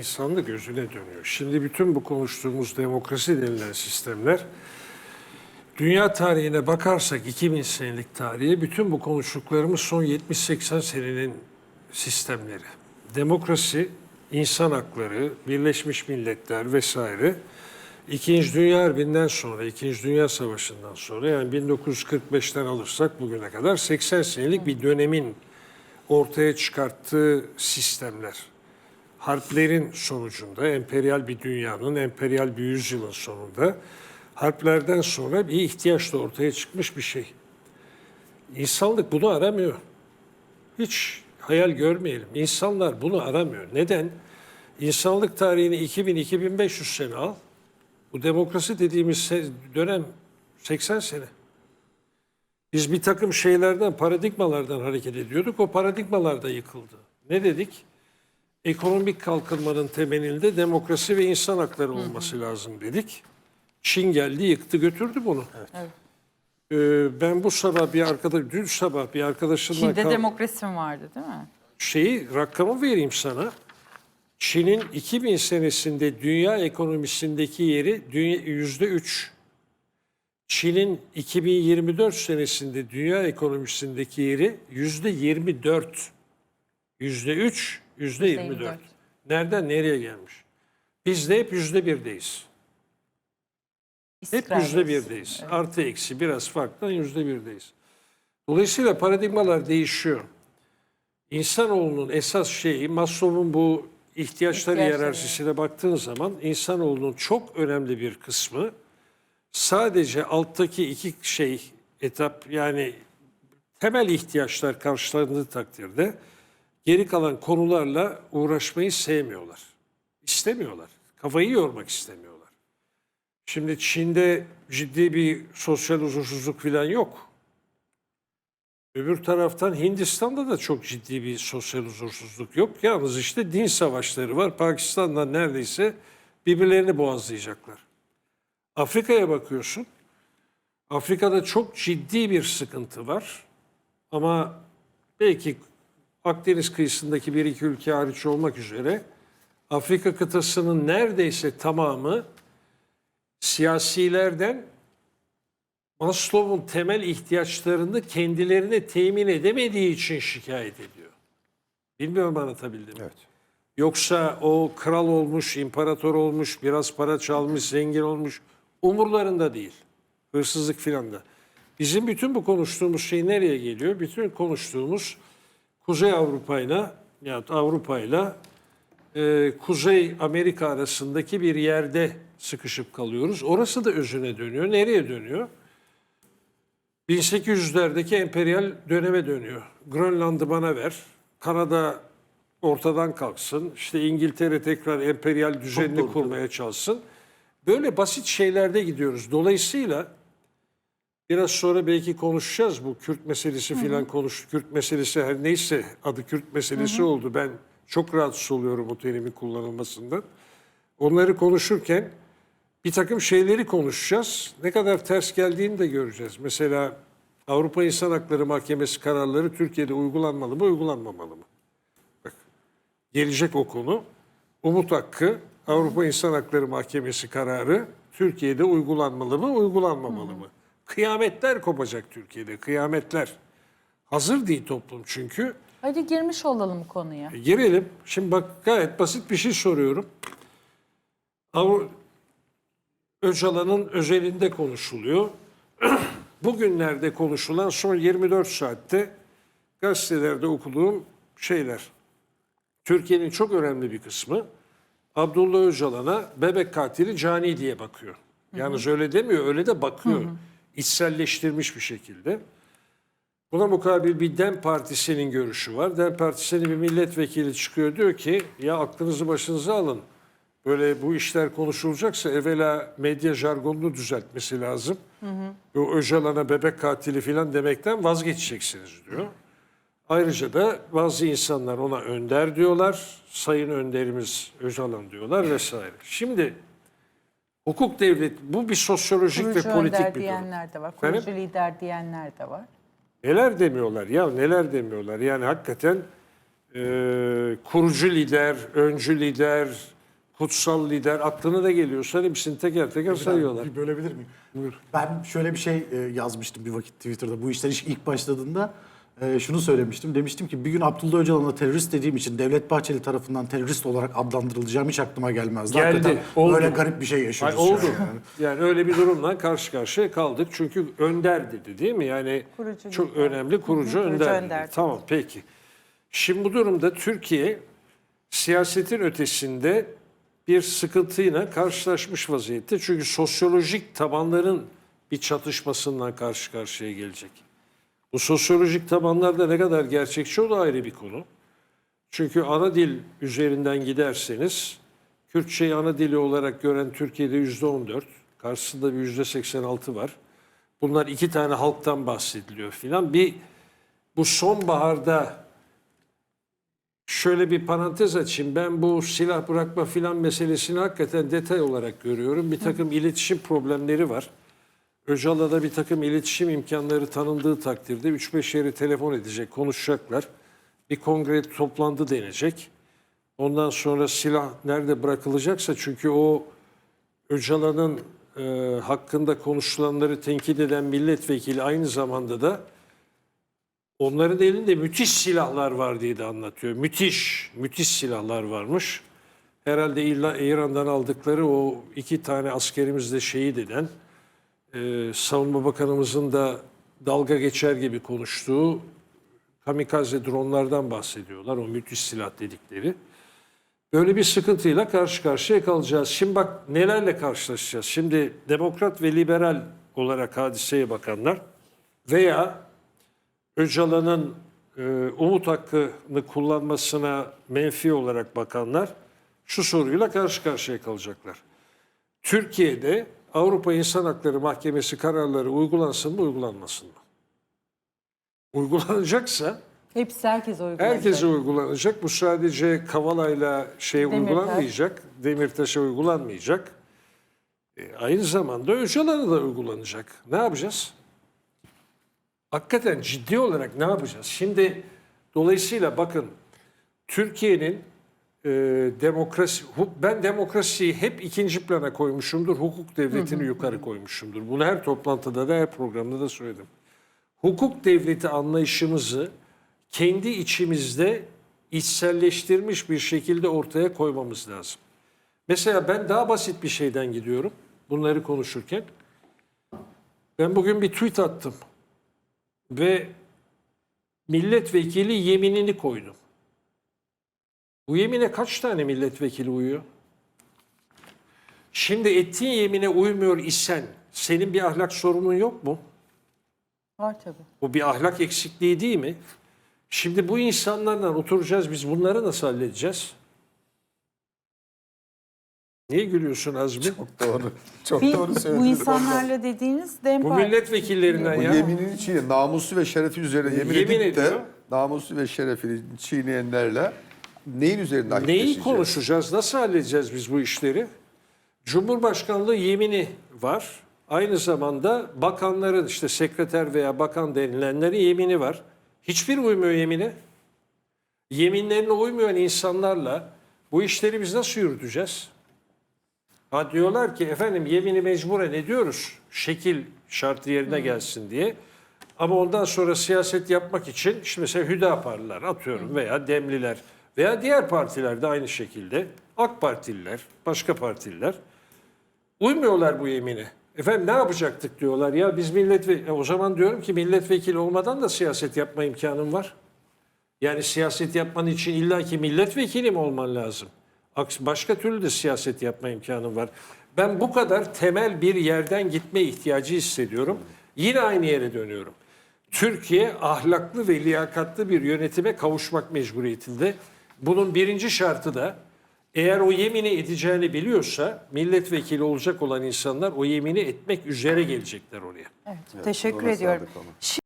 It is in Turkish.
İnsanlık gözüne dönüyor. Şimdi bütün bu konuştuğumuz demokrasi denilen sistemler dünya tarihine bakarsak 2000 senelik tarihe bütün bu konuştuklarımız son 70-80 senenin sistemleri. Demokrasi, insan hakları, Birleşmiş Milletler vesaire İkinci Dünya Harbi'nden sonra, İkinci Dünya Savaşı'ndan sonra yani 1945'ten alırsak bugüne kadar 80 senelik bir dönemin ortaya çıkarttığı sistemler harplerin sonucunda, emperyal bir dünyanın, emperyal bir yüzyılın sonunda harplerden sonra bir ihtiyaç da ortaya çıkmış bir şey. İnsanlık bunu aramıyor. Hiç hayal görmeyelim. İnsanlar bunu aramıyor. Neden? İnsanlık tarihini 2000-2500 sene al. Bu demokrasi dediğimiz dönem 80 sene. Biz bir takım şeylerden, paradigmalardan hareket ediyorduk. O paradigmalar da yıkıldı. Ne dedik? Ekonomik kalkınmanın temelinde demokrasi ve insan hakları olması lazım dedik. Çin geldi yıktı götürdü bunu. Ee, ben bu sabah bir arkadaş, dün sabah bir arkadaşımla Çin'de kal- demokrasi mi vardı değil mi? şeyi rakamı vereyim sana. Çin'in 2000 senesinde dünya ekonomisindeki yeri yüzde üç. Çin'in 2024 senesinde dünya ekonomisindeki yeri yüzde 24. Yüzde üç, yüzde 24. 24. Nereden nereye gelmiş? Biz de hep yüzde birdeyiz. Hep yüzde birdeyiz. Artı eksi biraz farklı yüzde birdeyiz. Dolayısıyla paradigmalar değişiyor. İnsanoğlunun esas şeyi Maslow'un bu ihtiyaçlar İhtiyaçları. hiyerarşisine baktığın zaman insanoğlunun çok önemli bir kısmı sadece alttaki iki şey etap yani temel ihtiyaçlar karşılandığı takdirde geri kalan konularla uğraşmayı sevmiyorlar. İstemiyorlar. Kafayı yormak istemiyorlar. Şimdi Çin'de ciddi bir sosyal huzursuzluk falan yok. Öbür taraftan Hindistan'da da çok ciddi bir sosyal huzursuzluk yok. Yalnız işte din savaşları var. Pakistan'da neredeyse birbirlerini boğazlayacaklar. Afrika'ya bakıyorsun. Afrika'da çok ciddi bir sıkıntı var. Ama belki Akdeniz kıyısındaki bir iki ülke hariç olmak üzere Afrika kıtasının neredeyse tamamı siyasilerden Maslow'un temel ihtiyaçlarını kendilerine temin edemediği için şikayet ediyor. Bilmiyorum anlatabildim mi? Evet. Yoksa o kral olmuş, imparator olmuş, biraz para çalmış, zengin olmuş umurlarında değil. Hırsızlık filan da. Bizim bütün bu konuştuğumuz şey nereye geliyor? Bütün konuştuğumuz Kuzey Avrupa'yla ya Avrupa'yla e, Kuzey Amerika arasındaki bir yerde sıkışıp kalıyoruz. Orası da özüne dönüyor. Nereye dönüyor? 1800'lerdeki emperyal döneme dönüyor. Grönland'ı bana ver. Kanada ortadan kalksın. İşte İngiltere tekrar emperyal düzenini kurmaya çalışsın. Böyle basit şeylerde gidiyoruz. Dolayısıyla biraz sonra belki konuşacağız bu Kürt meselesi filan konuş. Kürt meselesi her neyse adı Kürt meselesi oldu. Ben çok rahatsız oluyorum o terimin kullanılmasından. Onları konuşurken bir takım şeyleri konuşacağız. Ne kadar ters geldiğini de göreceğiz. Mesela Avrupa İnsan Hakları Mahkemesi kararları Türkiye'de uygulanmalı mı, uygulanmamalı mı? Bak, gelecek o konu. Umut Hakkı, Avrupa İnsan Hakları Mahkemesi kararı Türkiye'de uygulanmalı mı, uygulanmamalı mı? Kıyametler kopacak Türkiye'de, kıyametler. Hazır değil toplum çünkü. Hadi girmiş olalım konuya. E, Girelim. Şimdi bak gayet basit bir şey soruyorum. Avru Öcalan'ın özelinde konuşuluyor. Bugünlerde konuşulan son 24 saatte gazetelerde okuduğum şeyler. Türkiye'nin çok önemli bir kısmı Abdullah Öcalan'a bebek katili cani diye bakıyor. Yalnız öyle demiyor, öyle de bakıyor. İçselleştirmiş bir şekilde. Buna mukabil bir DEM Partisi'nin görüşü var. DEM Partisi'nin bir milletvekili çıkıyor diyor ki ya aklınızı başınıza alın. Böyle bu işler konuşulacaksa evvela medya jargonunu düzeltmesi lazım. Bu Öcalan'a bebek katili falan demekten vazgeçeceksiniz diyor. Ayrıca da bazı insanlar ona önder diyorlar. Sayın önderimiz Öcalan diyorlar vesaire. Şimdi hukuk devlet bu bir sosyolojik Kurucu ve politik bir durum. diyenler de var. Efendim? Kurucu lider diyenler de var. Neler demiyorlar ya neler demiyorlar. Yani hakikaten e, kurucu lider, öncü lider, kutsal lider aklına da geliyorsa hepsini teker teker sayıyorlar. Bir bölebilir miyim? Buyur. Ben şöyle bir şey e, yazmıştım bir vakit Twitter'da. Bu işler ilk başladığında e, şunu söylemiştim. Demiştim ki bir gün Abdullah Öcalan'a terörist dediğim için Devlet Bahçeli tarafından terörist olarak adlandırılacağım hiç aklıma gelmezdi. Geldi, Hakikaten oldu. Böyle garip bir şey yaşıyoruz. Ay, şu oldu. an yani. Yani öyle bir durumla karşı karşıya kaldık. Çünkü önder dedi değil mi? Yani Kurucu çok lider. önemli kurucu Kurucu önder. dedi. önder. Tamam peki. Şimdi bu durumda Türkiye siyasetin ötesinde bir sıkıntıyla karşılaşmış vaziyette. Çünkü sosyolojik tabanların bir çatışmasından karşı karşıya gelecek. Bu sosyolojik tabanlarda ne kadar gerçekçi o da ayrı bir konu. Çünkü ana dil üzerinden giderseniz Kürtçeyi ana dili olarak gören Türkiye'de yüzde 14, karşısında bir yüzde 86 var. Bunlar iki tane halktan bahsediliyor filan. Bir bu sonbaharda şöyle bir parantez açayım. Ben bu silah bırakma filan meselesini hakikaten detay olarak görüyorum. Bir takım iletişim problemleri var. Öcalan'a bir takım iletişim imkanları tanındığı takdirde 3-5 yere telefon edecek, konuşacaklar. Bir kongre toplandı denecek. Ondan sonra silah nerede bırakılacaksa çünkü o Öcalan'ın e, hakkında konuşulanları tenkit eden milletvekili aynı zamanda da onların elinde müthiş silahlar var diye de anlatıyor. Müthiş, müthiş silahlar varmış. Herhalde İran'dan aldıkları o iki tane askerimiz de şehit eden, e, Savunma Bakanımızın da dalga geçer gibi konuştuğu kamikaze dronlardan bahsediyorlar. O müthiş silah dedikleri. Böyle bir sıkıntıyla karşı karşıya kalacağız. Şimdi bak nelerle karşılaşacağız. Şimdi demokrat ve liberal olarak hadiseye bakanlar veya Öcalan'ın e, umut hakkını kullanmasına menfi olarak bakanlar şu soruyla karşı karşıya kalacaklar. Türkiye'de Avrupa İnsan Hakları Mahkemesi kararları uygulansın mı uygulanmasın mı? Uygulanacaksa Hepsi herkes uygulayacak. Herkese uygulanacak. Bu sadece Kavala'yla şey Demirtaş. uygulanmayacak. Demirtaş'a uygulanmayacak. E, aynı zamanda Öcalan'a da uygulanacak. Ne yapacağız? Hakikaten ciddi olarak ne yapacağız? Şimdi dolayısıyla bakın Türkiye'nin e, demokrasi, ben demokrasiyi hep ikinci plana koymuşumdur. Hukuk devletini yukarı koymuşumdur. Bunu her toplantıda da her programda da söyledim. Hukuk devleti anlayışımızı kendi içimizde içselleştirmiş bir şekilde ortaya koymamız lazım. Mesela ben daha basit bir şeyden gidiyorum bunları konuşurken. Ben bugün bir tweet attım ve milletvekili yeminini koydum. Bu yemine kaç tane milletvekili uyuyor? Şimdi ettiğin yemine uymuyor isen senin bir ahlak sorunun yok mu? Var tabii. Bu bir ahlak eksikliği değil mi? Şimdi bu insanlarla oturacağız biz bunları nasıl halledeceğiz? Niye gülüyorsun Azmi? Doğru. Çok Bir, doğru bu insanlarla dediğiniz Dem Bu milletvekillerinden Bu ya. yeminin içine namusu ve şerefi üzerine yemin, Yemin edip de ediyor. namusu ve şerefini çiğneyenlerle neyin üzerinden Neyi konuşacağız? Nasıl halledeceğiz biz bu işleri? Cumhurbaşkanlığı yemini var. Aynı zamanda bakanların işte sekreter veya bakan denilenlerin yemini var. Hiçbir uymuyor yemine. Yeminlerine uymayan insanlarla bu işleri biz nasıl yürüteceğiz? Ha diyorlar ki efendim yemini mecburen ediyoruz. Şekil şartı yerine gelsin diye. Ama ondan sonra siyaset yapmak için işte mesela Hüdaparlılar atıyorum veya Demliler veya diğer partiler de aynı şekilde AK Partililer, başka partililer uymuyorlar bu yemine. Efendim ne yapacaktık diyorlar ya biz milletvekili o zaman diyorum ki milletvekili olmadan da siyaset yapma imkanım var. Yani siyaset yapman için illaki milletvekili mi olman lazım? Başka türlü de siyaset yapma imkanım var. Ben bu kadar temel bir yerden gitme ihtiyacı hissediyorum. Yine aynı yere dönüyorum. Türkiye ahlaklı ve liyakatlı bir yönetime kavuşmak mecburiyetinde. Bunun birinci şartı da eğer o yemini edeceğini biliyorsa milletvekili olacak olan insanlar o yemini etmek üzere gelecekler oraya. Evet, teşekkür ediyorum. Şimdi